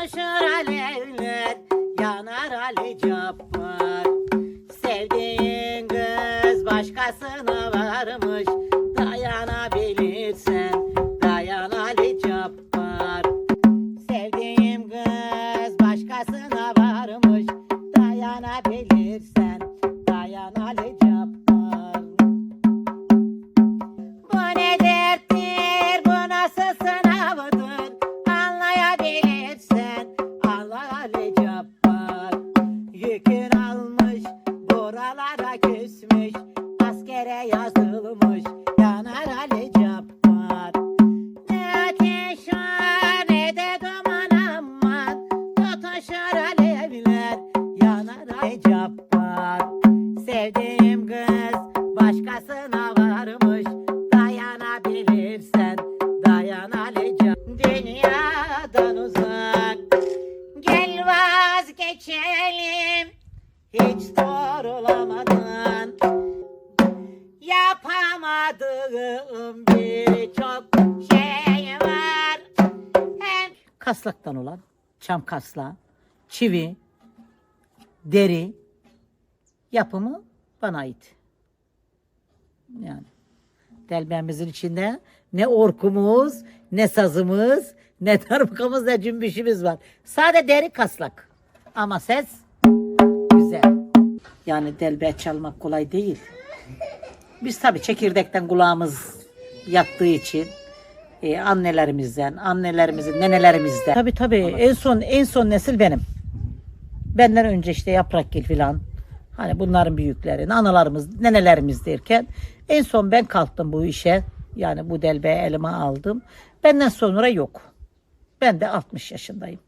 Tutuşur alevler yanar Ali Cabbar. Sevdiğin kız başkasına varmış Dayanabilirsen dayan Ali Cabbar. Sevdiğim kız başkasına varmış Dayanabilirsen dayan Ali Ali Cabbar Sevdiğim kız başkasına varmış. Dayanabilirsen dayan Alican Dünyadan uzak. Gel vazgeçelim. Hiç sorulamadan. Yapamadığım birçok şey var. Hem Kaslaktan olan çam kasla, çivi, deri, yapımı bana ait. Yani delbemizin içinde ne orkumuz, ne sazımız, ne darbıkamız, ne cümbüşümüz var. Sade deri kaslak. Ama ses güzel. Yani delbe çalmak kolay değil. Biz tabii çekirdekten kulağımız yattığı için e, annelerimizden, annelerimizin, nenelerimizden. Tabii tabii en son en son nesil benim. Benden önce işte Yaprakgil filan. Hani bunların büyükleri, analarımız, nenelerimiz derken en son ben kalktım bu işe. Yani bu delbe elime aldım. Benden sonra yok. Ben de 60 yaşındayım.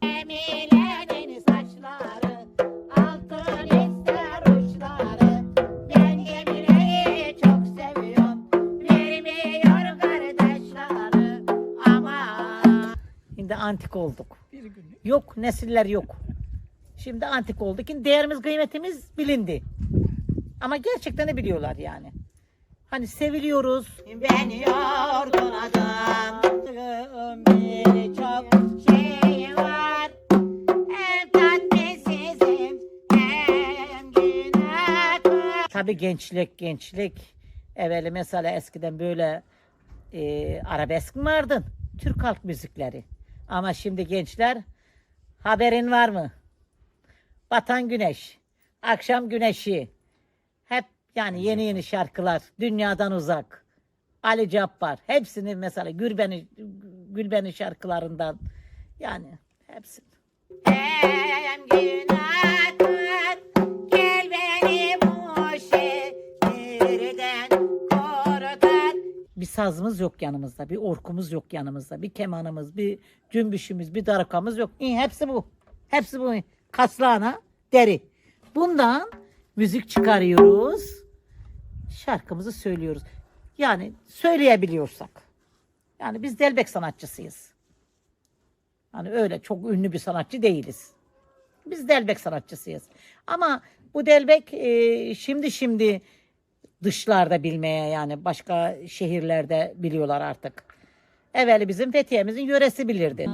Şimdi antik olduk. Yok nesiller yok. Şimdi antik olduk. Şimdi değerimiz kıymetimiz bilindi. Ama gerçekten de biliyorlar yani. Hani seviliyoruz. Ben yorgun adam. Bir çok şey var. Hem tatlısızım hem günahkar. Tabii gençlik gençlik. Evveli mesela eskiden böyle e, arabesk mi vardın? Türk halk müzikleri. Ama şimdi gençler haberin var mı? Batan güneş, akşam güneşi. Hep yani yeni yeni şarkılar, dünyadan uzak. Ali Cabbar, hepsini mesela Gülbeni, Gülbeni şarkılarından yani hepsini. Hem günahkar, gel beni bu şehirden kurtar. Bir sazımız yok yanımızda, bir orkumuz yok yanımızda, bir kemanımız, bir cümbüşümüz, bir darakamız yok. İyi, hepsi bu. Hepsi bu. Kaslağına deri. Bundan müzik çıkarıyoruz. Şarkımızı söylüyoruz. Yani söyleyebiliyorsak. Yani biz delbek sanatçısıyız. Hani öyle çok ünlü bir sanatçı değiliz. Biz delbek sanatçısıyız. Ama bu delbek e, şimdi şimdi dışlarda bilmeye yani başka şehirlerde biliyorlar artık. Evveli bizim Fethiye'mizin yöresi bilirdi.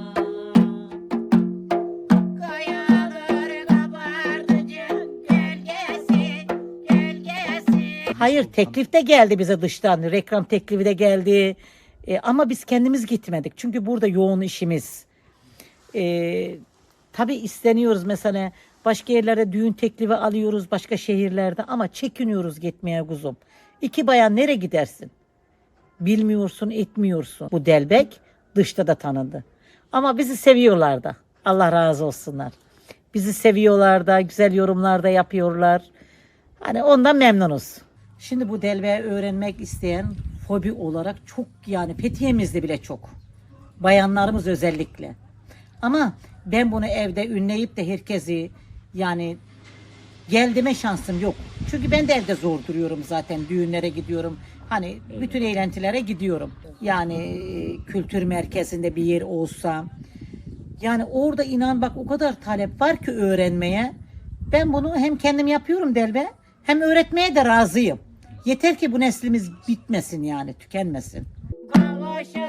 Hayır teklif de geldi bize dıştan. Reklam teklifi de geldi. E, ama biz kendimiz gitmedik. Çünkü burada yoğun işimiz. E, tabii isteniyoruz mesela başka yerlere düğün teklifi alıyoruz başka şehirlerde ama çekiniyoruz gitmeye kuzum. İki bayan nereye gidersin? Bilmiyorsun, etmiyorsun. Bu delbek dışta da tanındı. Ama bizi seviyorlar da. Allah razı olsunlar. Bizi seviyorlar da, güzel yorumlar da yapıyorlar. Hani ondan memnunuz. Şimdi bu delbeği öğrenmek isteyen hobi olarak çok yani Fethiye'mizde bile çok. Bayanlarımız özellikle. Ama ben bunu evde ünleyip de herkesi yani gel deme şansım yok. Çünkü ben de evde zor duruyorum zaten. Düğünlere gidiyorum. Hani bütün eğlentilere gidiyorum. Yani e, kültür merkezinde bir yer olsa. Yani orada inan bak o kadar talep var ki öğrenmeye. Ben bunu hem kendim yapıyorum Delbe hem öğretmeye de razıyım. Yeter ki bu neslimiz bitmesin yani tükenmesin. Kavuşur